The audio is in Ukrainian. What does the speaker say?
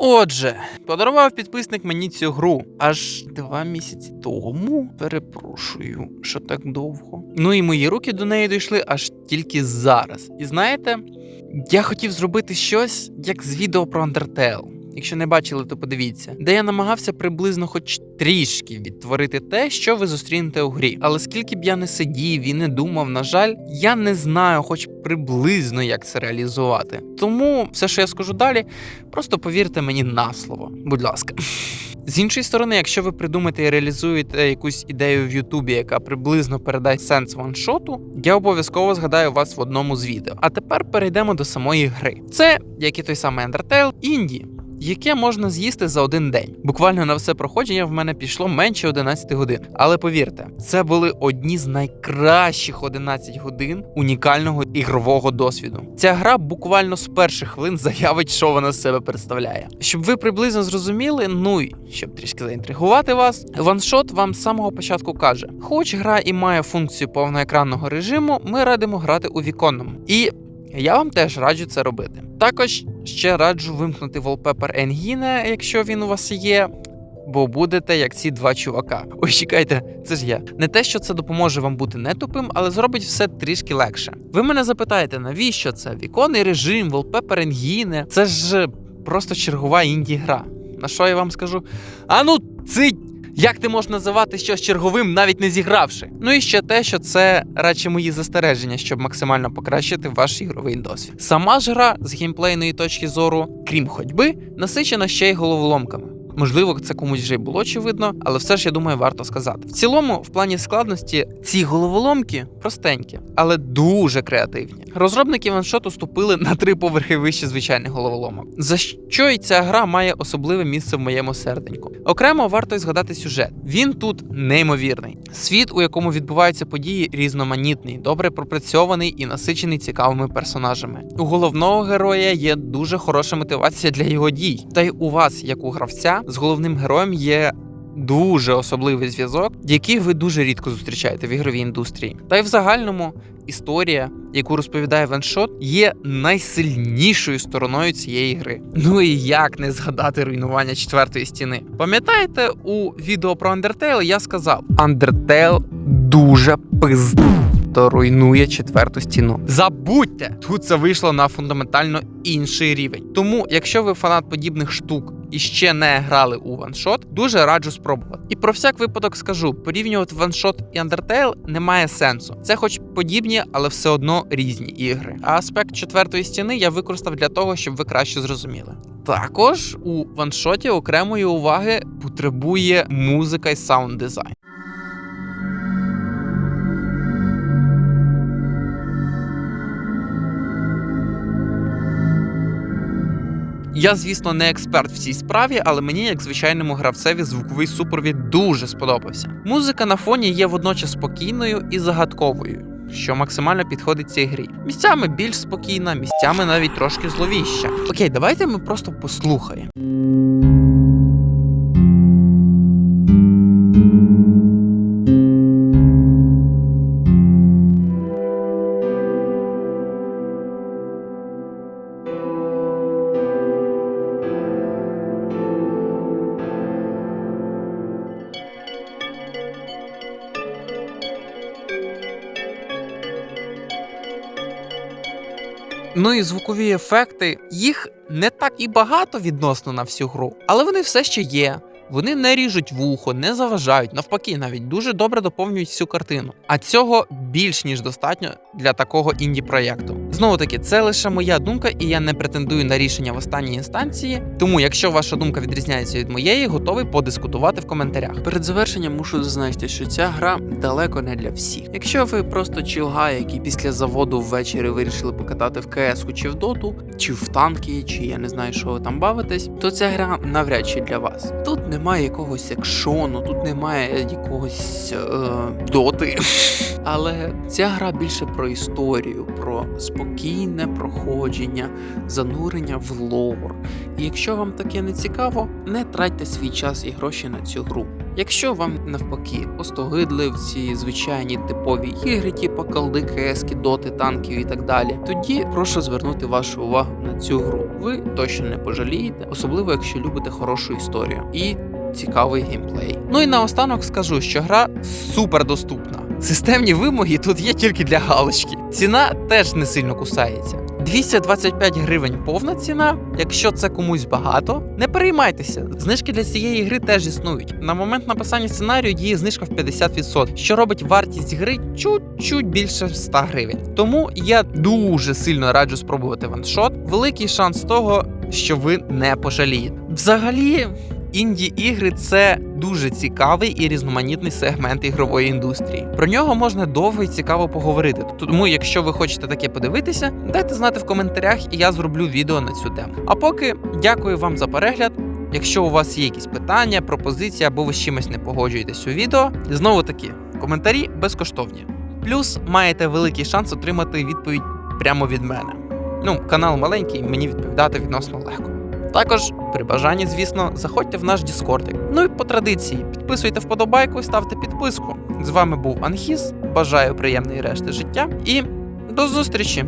Отже, подарував підписник мені цю гру аж два місяці тому. Перепрошую, що так довго. Ну і мої руки до неї дійшли аж тільки зараз. І знаєте, я хотів зробити щось як з відео про Undertale. Якщо не бачили, то подивіться, де я намагався приблизно хоч трішки відтворити те, що ви зустрінете у грі. Але скільки б я не сидів і не думав, на жаль, я не знаю, хоч приблизно як це реалізувати. Тому все, що я скажу далі, просто повірте мені на слово, будь ласка. З іншої сторони, якщо ви придумаєте і реалізуєте якусь ідею в Ютубі, яка приблизно передасть сенс ваншоту, я обов'язково згадаю вас в одному з відео. А тепер перейдемо до самої гри. Це, як і той самий Undertale, інді. Яке можна з'їсти за один день. Буквально на все проходження в мене пішло менше 11 годин. Але повірте, це були одні з найкращих 11 годин унікального ігрового досвіду. Ця гра буквально з перших хвилин заявить, що вона з себе представляє. Щоб ви приблизно зрозуміли, ну і щоб трішки заінтригувати вас, ваншот вам з самого початку каже: хоч гра і має функцію повноекранного режиму, ми радимо грати у віконному. І я вам теж раджу це робити. Також ще раджу вимкнути Wallpaper Engine, якщо він у вас є. Бо будете як ці два чувака. Ой, чекайте, це ж я. Не те, що це допоможе вам бути не тупим, але зробить все трішки легше. Ви мене запитаєте, навіщо це? Віконний режим, Wallpaper Engine? Це ж просто чергова інді гра. На що я вам скажу? А ну, цить! Як ти можеш називати щось черговим, навіть не зігравши? Ну і ще те, що це радше мої застереження, щоб максимально покращити ваш ігровий досвід. Сама ж гра з геймплейної точки зору, крім ходьби, насичена ще й головоломками. Можливо, це комусь вже й було очевидно, але все ж я думаю, варто сказати. В цілому, в плані складності, ці головоломки простенькі, але дуже креативні. Розробники ваншоту ступили на три поверхи вище звичайних головоломок. За що й ця гра має особливе місце в моєму серденьку. Окремо варто й згадати сюжет. Він тут неймовірний. Світ, у якому відбуваються події, різноманітний, добре пропрацьований і насичений цікавими персонажами. У головного героя є дуже хороша мотивація для його дій. Та й у вас, як у гравця, з головним героєм є. Дуже особливий зв'язок, який ви дуже рідко зустрічаєте в ігровій індустрії. Та й в загальному історія, яку розповідає ваншот, є найсильнішою стороною цієї гри. Ну і як не згадати руйнування четвертої стіни? Пам'ятаєте, у відео про Undertale я сказав: Undertale дуже пиздато руйнує четверту стіну. Забудьте! Тут це вийшло на фундаментально інший рівень. Тому, якщо ви фанат подібних штук і ще не грали у ваншот, дуже раджу спробувати. І про всяк випадок скажу: порівнювати ваншот і Undertale немає сенсу. Це хоч подібні, але все одно різні ігри. А аспект четвертої стіни я використав для того, щоб ви краще зрозуміли. Також у ваншоті окремої уваги потребує музика і саунд дизайн. Я, звісно, не експерт в цій справі, але мені, як звичайному гравцеві, звуковий супровід дуже сподобався. Музика на фоні є водночас спокійною і загадковою, що максимально підходить цій грі. Місцями більш спокійна, місцями навіть трошки зловіща. Окей, давайте ми просто послухаємо. Ну і звукові ефекти, їх не так і багато відносно на всю гру, але вони все ще є. Вони не ріжуть вухо, не заважають, навпаки, навіть дуже добре доповнюють всю картину. А цього більш ніж достатньо для такого інді проєкту. Знову таки, це лише моя думка, і я не претендую на рішення в останній інстанції. Тому, якщо ваша думка відрізняється від моєї, готовий подискутувати в коментарях. Перед завершенням мушу зазначити, що ця гра далеко не для всіх. Якщо ви просто чілга, який після заводу ввечері вирішили покатати в КС чи в доту, чи в танки, чи я не знаю, що ви там бавитесь, то ця гра навряд чи для вас. Тут немає якогось екшону, тут немає якогось е, доти. Але ця гра більше про історію, про спокійне проходження, занурення в лор. І якщо вам таке не цікаво, не тратьте свій час і гроші на цю гру. Якщо вам навпаки остогидли в ці звичайні типові ігри, типу колди, кески, доти, танків і так далі, тоді прошу звернути вашу увагу на цю гру. Ви точно не пожалієте, особливо якщо любите хорошу історію і цікавий геймплей. Ну і наостанок скажу, що гра супер доступна. Системні вимоги тут є тільки для галочки. Ціна теж не сильно кусається. 225 гривень повна ціна. Якщо це комусь багато, не переймайтеся. Знижки для цієї гри теж існують. На момент написання сценарію діє знижка в 50%, що робить вартість гри чуть-чуть більше 100 гривень. Тому я дуже сильно раджу спробувати ваншот. Великий шанс того, що ви не пожалієте. Взагалі. Інді ігри це дуже цікавий і різноманітний сегмент ігрової індустрії. Про нього можна довго і цікаво поговорити. Тому, якщо ви хочете таке подивитися, дайте знати в коментарях, і я зроблю відео на цю тему. А поки дякую вам за перегляд. Якщо у вас є якісь питання, пропозиції або ви з чимось не погоджуєтесь у відео, знову таки коментарі безкоштовні. Плюс маєте великий шанс отримати відповідь прямо від мене. Ну, канал маленький, мені відповідати відносно легко. Також, при бажанні, звісно, заходьте в наш Діскордик. Ну і по традиції, підписуйте вподобайку і ставте підписку. З вами був Анхіс. Бажаю приємної решти життя і до зустрічі!